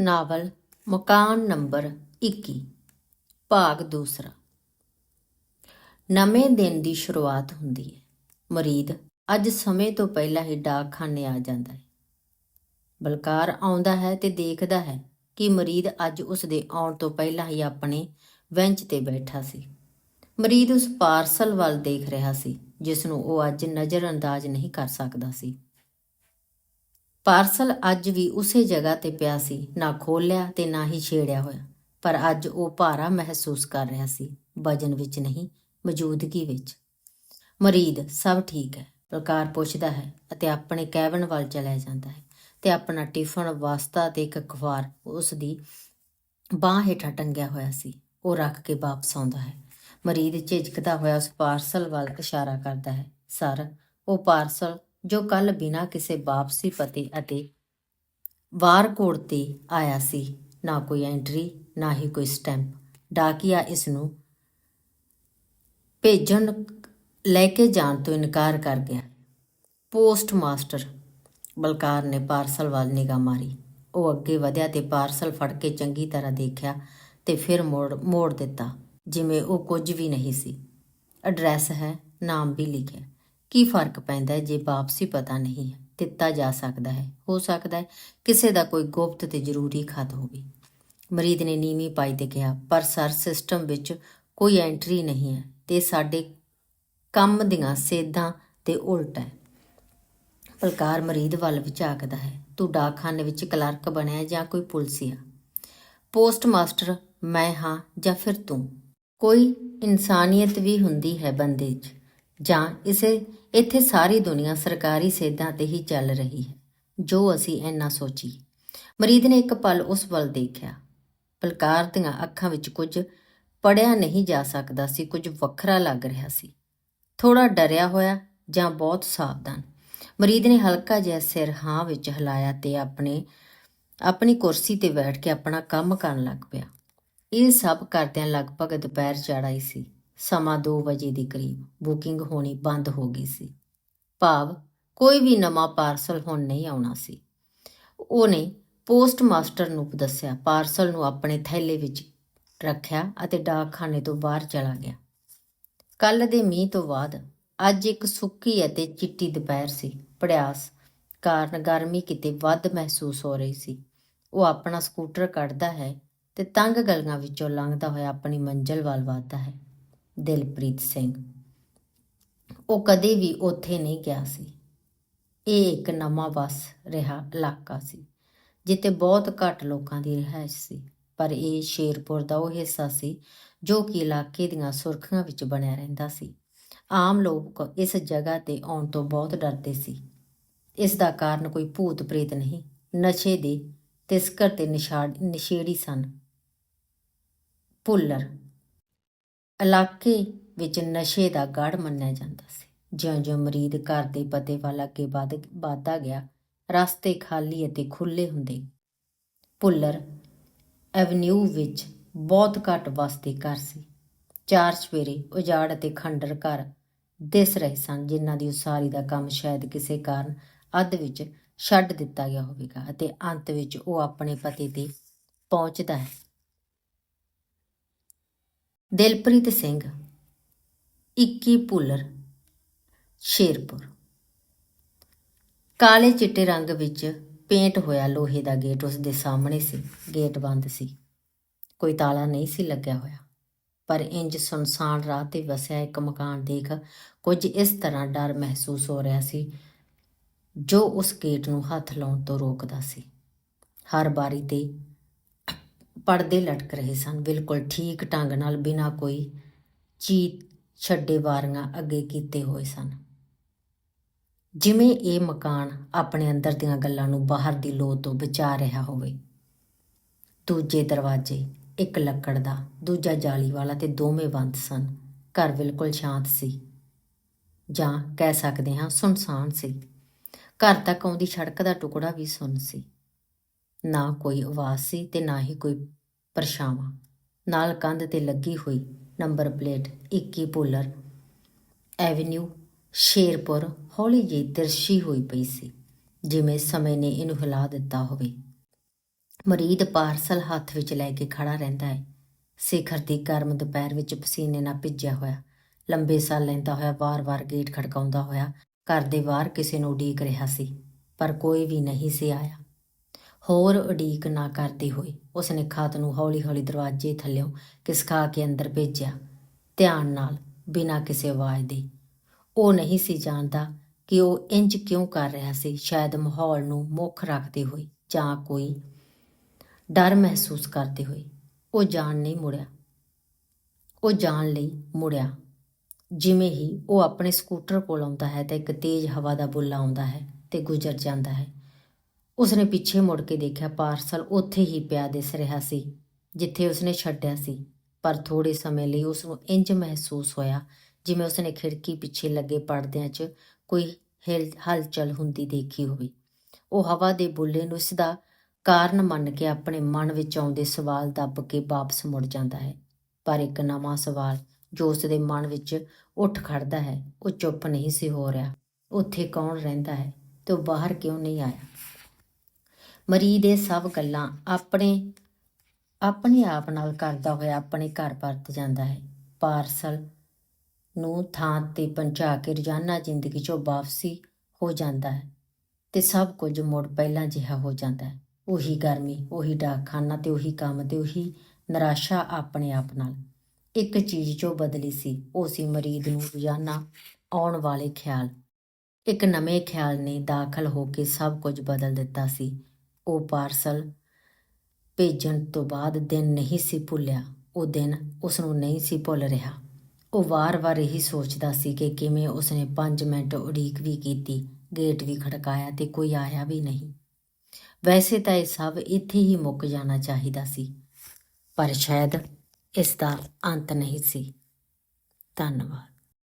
Novel, ਮਕਾਨ number 21 ਭਾਗ ਦੂਸਰਾ। ਨਵੇਂ ਦਿਨ ਦੀ ਸ਼ੁਰੂਆਤ ਹੁੰਦੀ ਹੈ। ਮਰੀਦ, ਅੱਜ ਸਮੇਂ ਤੋਂ ਪਹਿਲਾਂ ਹੀ ਡਾਕਖਾਨੇ ਆ ਜਾਂਦਾ ਹੈ। ਬਲਕਾਰ ਆਉਂਦਾ ਹੈ ਤੇ ਦੇਖਦਾ ਹੈ ਕਿ ਮਰੀਦ ਅੱਜ ਉਸ ਦੇ ਆਉਣ ਤੋਂ ਪਹਿਲਾਂ ਹੀ ਆਪਣੇ ਬੈਂਚ ਤੇ ਬੈਠਾ ਸੀ। ਮਰੀਦ ਉਸ ਪਾਰਸਲ ਵੱਲ ਦੇਖ ਰਿਹਾ ਸੀ, ਜਿਸ ਨੂੰ ਉਹ ਅੱਜ ਨਜ਼ਰਅੰਦਾਜ਼ ਨਹੀਂ ਕਰ ਸਕਦਾ ਸੀ। ਪਾਰਸਲ ਅੱਜ ਵੀ ਉਸੇ ਜਗ੍ਹਾ ਤੇ ਪਿਆ ਸੀ, ਨਾ ਖੋਲਿਆ ਤੇ ਨਾ ਹੀ ਛੇੜਿਆ ਹੋਇਆ। ਪਰ ਅੱਜ ਉਹ ਭਾਰਾ ਮਹਿਸੂਸ ਕਰ ਰਿਹਾ ਸੀ, ਵਜਨ ਵਿੱਚ ਨਹੀਂ, ਮੌਜੂਦਗੀ ਵਿੱਚ। ਮਰੀਦ, ਸਭ ਠੀਕ ਹੈ, ਪ੍ਰਕਾਰ ਪੁੱਛਦਾ ਹੈ ਅਤੇ ਆਪਣੇ ਕੈਬਨ ਵੱਲ ਚਲਾ ਜਾਂਦਾ ਹੈ ਤੇ ਆਪਣਾ ਟਿਫਨ, ਵਾਸਤਾ ਤੇ ਇੱਕ ਅਖਬਾਰ ਉਸ ਦੀ ਬਾਹ ਹੇਠਾਂ ਟੰਗਿਆ ਹੋਇਆ ਸੀ, ਉਹ ਰੱਖ ਕੇ ਵਾਪਸ ਆਉਂਦਾ ਹੈ। ਮਰੀਦ ਝਿਜਕਦਾ ਹੋਇਆ ਉਸ ਪਾਰਸਲ ਵੱਲ ਇਸ਼ਾਰਾ ਕਰਦਾ ਹੈ, ਸਰ, ਉਹ ਪਾਰਸਲ ਜੋ ਕੱਲ ਬਿਨਾਂ ਕਿਸੇ ਵਾਪਸੀ ਪਤੇ ਅਤੇ ਵਾਰਕੋਡ ਤੇ ਆਇਆ ਸੀ, ਨਾ ਕੋਈ ਐਂਟਰੀ ਨਾ ਹੀ ਕੋਈ ਸਟੈਂਪ ਡਾਕੀਆ ਇਸ ਨੂੰ ਭੇਜਣ ਲੈ ਕੇ ਜਾਣ ਤੋਂ ਇਨਕਾਰ ਕਰ ਗਿਆ। ਪੋਸਟ ਮਾਸਟਰ ਬਲਕਾਰ ਨੇ ਪਾਰਸਲ ਵੱਲ ਨਿਗਾਹ ਮਾਰੀ। ਉਹ ਅੱਗੇ ਵਧਿਆ ਤੇ ਪਾਰਸਲ ਫੜ ਕੇ ਚੰਗੀ ਤਰ੍ਹਾਂ ਦੇਖਿਆ ਤੇ ਫਿਰ ਮੋੜ ਮੋੜ ਦਿੱਤਾ, ਜਿਵੇਂ ਉਹ ਕੁਝ ਵੀ ਨਹੀਂ ਸੀ। ਐਡਰੈਸ ਹੈ, ਨਾਮ ਵੀ ਲਿਖਿਆ। ਕੀ ਫ਼ਰਕ ਪੈਂਦਾ ਹੈ ਜੇ ਵਾਪਸੀ ਪਤਾ ਨਹੀਂ ਹੈ, ਦਿੱਤਾ ਜਾ ਸਕਦਾ ਹੈ, ਹੋ ਸਕਦਾ ਹੈ ਕਿਸੇ ਦਾ ਕੋਈ ਗੁਪਤ ਤੇ ਜ਼ਰੂਰੀ ਖਤ ਹੋਵੇ। ਮਰੀਦ ਨੇ ਨੀਵੀਂ ਪਾਈ ਤੇ ਕਿਹਾ, ਪਰ ਸਰ, ਸਿਸਟਮ ਵਿੱਚ ਕੋਈ ਐਂਟਰੀ ਨਹੀਂ ਹੈ ਤੇ ਸਾਡੇ ਕੰਮ ਦੀਆਂ ਸੇਧਾਂ ਤੇ ਉਲਟ ਹੈ। ਬਲਕਾਰ ਮਰੀਦ ਵੱਲ ਵਿਚਾਕਦਾ ਹੈ, ਤੂੰ ਡਾਕਖਾਨੇ ਵਿੱਚ ਕਲਰਕ ਬਣਿਆ ਜਾਂ ਕੋਈ ਪੁਲਸੀਆ? ਪੋਸਟ ਮਾਸਟਰ ਮੈਂ ਹਾਂ ਜਾਂ ਫਿਰ ਤੂੰ? ਕੋਈ ਇਨਸਾਨੀਅਤ ਵੀ ਹੁੰਦੀ ਹੈ ਬੰਦੇ 'ਚ। ਜਾਂ ਇਸੇ, ਇੱਥੇ ਸਾਰੀ ਦੁਨੀਆ ਸਰਕਾਰੀ ਸੇਧਾਂ ਤੇ ਹੀ ਚੱਲ ਰਹੀ ਹੈ, ਜੋ ਅਸੀਂ ਇੰਨਾ ਸੋਚੀ। ਮਰੀਦ ਨੇ ਇੱਕ ਪਲ ਉਸ ਵੱਲ ਦੇਖਿਆ। ਬਲਕਾਰ ਦੀਆਂ ਅੱਖਾਂ ਵਿੱਚ ਕੁਝ ਪੜਿਆ ਨਹੀਂ ਜਾ ਸਕਦਾ ਸੀ, ਕੁਝ ਵੱਖਰਾ ਲੱਗ ਰਿਹਾ ਸੀ। ਥੋੜਾ ਡਰਿਆ ਹੋਇਆ ਜਾਂ ਬਹੁਤ ਸਾਵਧਾਨ। ਮਰੀਦ ਨੇ ਹਲਕਾ ਜਿਹਾ ਸਿਰ ਹਾਂ ਵਿੱਚ ਹਿਲਾਇਆ ਤੇ ਆਪਣੇ, ਆਪਣੀ ਕੁਰਸੀ ਤੇ ਬੈਠ ਕੇ ਆਪਣਾ ਕੰਮ ਕਰਨ ਲੱਗ ਪਿਆ। ਇਹ ਸਭ ਕਰਦਿਆਂ ਲਗਭਗ ਦੁਪਹਿਰ ਚੜ੍ਹ ਆਈ ਸੀ। ਸਮਾਂ 2 ਵਜੇ ਦੇ ਕਰੀਬ ਬੁਕਿੰਗ ਹੋਣੀ ਬੰਦ ਹੋ ਗਈ ਸੀ। ਭਾਵ ਕੋਈ ਵੀ ਨਵਾਂ ਪਾਰਸਲ ਹੁਣ ਨਹੀਂ ਆਉਣਾ ਸੀ। ਉਹਨੇ ਪੋਸਟ ਮਾਸਟਰ ਨੂੰ ਦੱਸਿਆ, ਪਾਰਸਲ ਨੂੰ ਆਪਣੇ ਥੈਲੇ ਵਿੱਚ ਰੱਖਿਆ ਅਤੇ ਡਾਕਖਾਨੇ ਤੋਂ ਬਾਹਰ ਚਲਾ ਗਿਆ। ਕੱਲ ਦੇ ਮੀਂਹ ਤੋਂ ਬਾਅਦ ਅੱਜ ਇੱਕ ਸੁੱਕੀ ਅਤੇ ਚਿੱਟੀ ਦੁਪਹਿਰ ਸੀ। ਪੜਿਆਸ ਕਾਰਨ ਗਰਮੀ ਕਿਤੇ ਵੱਧ ਮਹਿਸੂਸ ਹੋ ਰਹੀ ਸੀ। ਉਹ ਆਪਣਾ ਸਕੂਟਰ ਕੱਢਦਾ ਹੈ ਤੇ ਤੰਗ ਗਲੀਆਂ ਵਿੱਚੋਂ ਲੰਘਦਾ ਹੋਇਆ ਆਪਣੀ ਮੰਜ਼ਿਲ ਵੱਲ ਵੱਧਦਾ ਹੈ। ਦਿਲਪ੍ਰੀਤ ਸਿੰਘ। ਉਹ ਕਦੇ ਵੀ ਉੱਥੇ ਨਹੀਂ ਗਿਆ ਸੀ। ਇਹ ਇੱਕ ਨਵਾਂ ਵਸ ਰਿਹਾ ਇਲਾਕਾ ਸੀ, ਜਿੱਥੇ ਬਹੁਤ ਘੱਟ ਲੋਕਾਂ ਦੀ ਰਿਹਾਇਸ਼ ਸੀ। ਪਰ ਇਹ ਸ਼ੇਰਪੁਰ ਦਾ ਉਹ ਹਿੱਸਾ ਸੀ, ਜੋ ਕਿ ਇਲਾਕੇ ਦੀਆਂ ਸੁਰਖੀਆਂ ਵਿੱਚ ਬਣਿਆ ਰਹਿੰਦਾ ਸੀ। ਆਮ ਲੋਕ ਇਸ ਜਗ੍ਹਾ ਤੇ ਆਉਣ ਤੋਂ ਬਹੁਤ ਡਰਦੇ ਸੀ। ਇਸ ਦਾ ਕਾਰਨ ਕੋਈ ਭੂਤ ਪ੍ਰੇਤ ਨਹੀਂ, ਨਸ਼ੇ ਦੇ ਤਿਸਕਰ ਤੇ ਨਿਸ਼ਾੜ, ਨਸ਼ੇੜੀ ਸਨ। ਭੁੱਲਰ ਇਲਾਕੇ ਵਿੱਚ ਨਸ਼ੇ ਦਾ ਗੜ ਮੰਨਿਆ ਜਾਂਦਾ ਸੀ। ਜਿਉਂ-ਜਿਉਂ ਮਰੀਦ ਘਰ ਦੇ ਪਤੇ ਵੱਲ ਅੱਗੇ ਵਧ, ਵਧਦਾ ਗਿਆ, ਰਸਤੇ ਖਾਲੀ ਅਤੇ ਖੁੱਲੇ ਹੁੰਦੇ ਭੁੱਲਰ ਐਵਨਿਊ ਵਿੱਚ ਬਹੁਤ ਘੱਟ ਵਸਦੇ ਘਰ ਸੀ। ਚਾਰ ਸਵੇਰੇ ਉਜਾੜ ਅਤੇ ਖੰਡਰ ਘਰ ਦਿਸ ਰਹੇ ਸਨ, ਜਿਨ੍ਹਾਂ ਦੀ ਉਸਾਰੀ ਦਾ ਕੰਮ ਸ਼ਾਇਦ ਕਿਸੇ ਕਾਰਨ ਅੱਧ ਵਿੱਚ ਛੱਡ ਦਿੱਤਾ ਗਿਆ ਹੋਵੇਗਾ ਅਤੇ ਅੰਤ ਵਿੱਚ ਉਹ ਆਪਣੇ ਪਤੀ ਤੇ ਪਹੁੰਚਦਾ ਹੈ। ਦਿਲਪ੍ਰੀਤ ਸਿੰਘ 21 ਭੁੱਲਰ, ਸ਼ੇਰਪੁਰ। ਕਾਲੇ ਚਿੱਟੇ ਰੰਗ ਵਿੱਚ ਪੇਂਟ ਹੋਇਆ ਲੋਹੇ ਦਾ ਗੇਟ, ਉਸ ਦੇ ਸਾਹਮਣੇ ਸੀ, ਗੇਟ ਬੰਦ ਸੀ। ਕੋਈ ਤਾਲਾ ਨਹੀਂ ਸੀ ਲੱਗਿਆ ਹੋਇਆ, ਪਰ ਇੰਜ ਸੁਨਸਾਨ ਰਾਹ ਤੇ ਵਸਿਆ ਇੱਕ ਮਕਾਨ ਦੇਖ ਕੁਝ ਇਸ ਤਰ੍ਹਾਂ ਡਰ ਮਹਿਸੂਸ ਹੋ ਰਿਹਾ ਸੀ, ਜੋ ਉਸ ਗੇਟ ਨੂੰ ਹੱਥ ਲਾਉਣ ਤੋਂ ਰੋਕਦਾ ਸੀ। ਹਰ ਬਾਰੀ ਤੇ ਪਰਦੇ ਲਟਕ ਰਹੇ ਸਨ। ਬਿਲਕੁਲ ਠੀਕ ਢੰਗ ਨਾਲ ਬਿਨਾਂ ਕੋਈ ਚੀਤ ਛੱਡੇ ਵਾਰੀਆਂ ਅੱਗੇ ਕੀਤੇ ਹੋਏ ਸਨ। ਜਿਵੇਂ ਇਹ ਮਕਾਨ ਆਪਣੇ ਅੰਦਰ ਦੀਆਂ ਗੱਲਾਂ ਨੂੰ ਬਾਹਰ ਦੀ ਲੋਅ ਤੋਂ ਬਚਾ ਰਿਹਾ ਹੋਵੇ। ਦੂਜੇ ਦਰਵਾਜ਼ੇ, ਇੱਕ ਲੱਕੜ ਦਾ, ਦੂਜਾ ਜਾਲੀ ਵਾਲਾ ਤੇ ਦੋਵੇਂ ਬੰਦ ਸਨ। ਘਰ ਬਿਲਕੁਲ ਸ਼ਾਂਤ ਸੀ। ਜਾਂ ਕਹਿ ਸਕਦੇ ਹਾਂ ਸੁਨਸਾਨ ਸੀ। ਘਰ ਤੱਕ ਆਉਂਦੀ ਸੜਕ ਦਾ ਟੁਕੜਾ ਵੀ ਸੁੰਨ ਸੀ। ਨਾ ਕੋਈ ਆਵਾਜ਼ ਸੀ ਤੇ ਨਾ ਹੀ ਕੋਈ ਪਰਛਾਵਾਂ। ਨਾਲ ਕੰਧ ਤੇ ਲੱਗੀ ਹੋਈ number plate 21 Bhullar avenue Sherpur ਹੌਲੀ ਜਿਹੀ ਤਿਰਸ਼ੀ ਹੋਈ ਪਈ ਸੀ, ਜਿਵੇਂ ਸਮੇਂ ਨੇ ਇਹਨੂੰ ਹਿਲਾ ਦਿੱਤਾ ਹੋਵੇ। ਮਰੀਦ ਪਾਰਸਲ ਹੱਥ ਵਿੱਚ ਲੈ ਕੇ ਖੜਾ ਰਹਿੰਦਾ ਹੈ। ਸਿਖਰ ਦੀ ਗਰਮ ਦੁਪਹਿਰ ਵਿੱਚ ਪਸੀਨੇ ਨਾਲ ਭਿੱਜਿਆ ਹੋਇਆ, ਲੰਬੇ ਸਾਹ ਲੈਂਦਾ ਹੋਇਆ, ਵਾਰ-ਵਾਰ ਗੇਟ ਖੜਕਾਉਂਦਾ ਹੋਇਆ, ਘਰ ਦੇ ਬਾਹਰ ਕਿਸੇ ਨੂੰ ਉਡੀਕ ਰਿਹਾ ਸੀ, ਪਰ ਕੋਈ ਵੀ ਨਹੀਂ ਸੀ ਆਇਆ। ਹੋਰ ਉਡੀਕ ਨਾ ਕਰਦੇ ਹੋਏ ਉਸਨੇ ਖਾਤ ਨੂੰ ਹੌਲੀ-ਹੌਲੀ ਦਰਵਾਜ਼ੇ ਥੱਲਿਓਂ ਕਿਸਕਾ ਕੇ ਅੰਦਰ ਭੇਜਿਆ, ਧਿਆਨ ਨਾਲ, ਬਿਨਾਂ ਕਿਸੇ ਆਵਾਜ਼ ਦੇ। ਉਹ ਨਹੀਂ ਸੀ ਜਾਣਦਾ ਕਿ ਉਹ ਇੰਜ ਕਿਉਂ ਕਰ ਰਿਹਾ ਸੀ, ਸ਼ਾਇਦ ਮਾਹੌਲ ਨੂੰ ਮੁੱਖ ਰੱਖਦੇ ਹੋਏ ਜਾਂ ਕੋਈ ਡਰ ਮਹਿਸੂਸ ਕਰਦੇ ਹੋਏ ਉਹ ਜਾਣ ਨਹੀਂ ਮੁੜਿਆ। ਉਹ ਜਾਣ ਲਈ ਮੁੜਿਆ। ਜਿਵੇਂ ਹੀ ਉਹ ਆਪਣੇ ਸਕੂਟਰ ਕੋਲ ਆਉਂਦਾ ਹੈ ਤਾਂ ਇੱਕ ਤੇਜ਼ ਹਵਾ ਦਾ ਬੁੱਲਾ ਆਉਂਦਾ ਹੈ ਤੇ ਗੁਜ਼ਰ ਜਾਂਦਾ ਹੈ। ਉਸਨੇ ਪਿੱਛੇ ਮੁੜ ਕੇ ਦੇਖਿਆ ਪਾਰਸਲ ਉੱਥੇ ਹੀ ਪਿਆ ਦਿਸ ਰਿਹਾ ਸੀ, ਜਿੱਥੇ ਉਸਨੇ ਛੱਡਿਆ ਸੀ। ਪਰ ਥੋੜੇ ਸਮੇਂ ਲਈ ਉਸ ਨੂੰ ਇੰਜ ਮਹਿਸੂਸ ਹੋਇਆ ਜਿਵੇਂ ਉਸਨੇ ਖਿੜਕੀ ਪਿੱਛੇ ਲੱਗੇ ਪਰਦਿਆਂ 'ਚ ਕੋਈ ਹਿਲ, ਹਲਚਲ ਹੁੰਦੀ ਦੇਖੀ ਹੋਵੇ। ਉਹ ਹਵਾ ਦੇ ਬੁੱਲੇ ਨੂੰ ਇਸ ਦਾ ਕਾਰਨ ਮੰਨ ਕੇ ਆਪਣੇ ਮਨ ਵਿੱਚ ਆਉਂਦੇ ਸਵਾਲ ਦੱਬ ਕੇ ਵਾਪਸ ਮੁੜ ਜਾਂਦਾ ਹੈ। ਪਰ ਇੱਕ ਨਵਾਂ ਸਵਾਲ ਜੋ ਉਸ ਦੇ ਮਨ ਵਿੱਚ ਉੱਠ ਖੜਦਾ ਹੈ, ਉਹ ਚੁੱਪ ਨਹੀਂ ਸੀ ਹੋ ਰਿਹਾ। ਉੱਥੇ ਕੌਣ ਰਹਿੰਦਾ ਹੈ? ਤੇ ਉਹ ਬਾਹਰ ਕਿਉਂ ਨਹੀਂ ਆਇਆ? ਮਰੀਦ ਇਹ ਸਭ ਗੱਲਾਂ ਆਪਣੇ ਆਪਣੇ ਆਪ ਨਾਲ ਕਰਦਾ ਹੋਇਆ ਆਪਣੇ ਘਰ ਪਰਤ ਜਾਂਦਾ ਹੈ। ਪਾਰਸਲ ਨੂੰ ਥਾਂ ਤੇ ਪਹੁੰਚਾ ਕੇ ਰੋਜ਼ਾਨਾ ਜ਼ਿੰਦਗੀ 'ਚੋਂ ਵਾਪਸੀ ਹੋ ਜਾਂਦਾ ਹੈ ਤੇ ਸਭ ਕੁਝ ਮੁੜ ਪਹਿਲਾਂ ਜਿਹਾ ਹੋ ਜਾਂਦਾ ਹੈ। ਉਹੀ ਗਰਮੀ, ਉਹੀ ਡਾਕਖਾਨਾ ਤੇ ਉਹੀ ਕੰਮ ਤੇ ਉਹੀ ਨਿਰਾਸ਼ਾ ਆਪਣੇ ਆਪ ਨਾਲ। ਇੱਕ ਚੀਜ਼ ਜੋ ਬਦਲੀ ਸੀ, ਉਹ ਸੀ ਮਰੀਦ ਨੂੰ ਰੋਜ਼ਾਨਾ ਆਉਣ ਵਾਲੇ ਖਿਆਲ। ਇੱਕ ਨਵੇਂ ਖਿਆਲ ਨੇ ਦਾਖਲ ਹੋ ਕੇ ਸਭ ਕੁਝ ਬਦਲ ਦਿੱਤਾ ਸੀ। ਉਹ ਪਾਰਸਲ ਭੇਜਣ ਤੋਂ ਬਾਅਦ ਦਿਨ ਨਹੀਂ ਸੀ ਭੁੱਲਿਆ। ਉਹ ਦਿਨ ਉਸ ਨੂੰ ਨਹੀਂ ਸੀ ਭੁੱਲ ਰਿਹਾ। ਉਹ ਵਾਰ-ਵਾਰ ਇਹੀ ਸੋਚਦਾ ਸੀ ਕਿ ਕਿਵੇਂ ਉਸਨੇ 5 ਮਿੰਟ ਉਡੀਕ ਵੀ ਕੀਤੀ, ਗੇਟ ਵੀ ਖੜਕਾਇਆ ਤੇ ਕੋਈ ਆਇਆ ਵੀ ਨਹੀਂ। ਵੈਸੇ ਤਾਂ ਇਹ ਸਭ ਇੱਥੇ ਹੀ ਮੁੱਕ ਜਾਣਾ ਚਾਹੀਦਾ ਸੀ, ਪਰ ਸ਼ਾਇਦ ਇਸ ਦਾ ਅੰਤ ਨਹੀਂ ਸੀ। ਧੰਨਵਾਦ।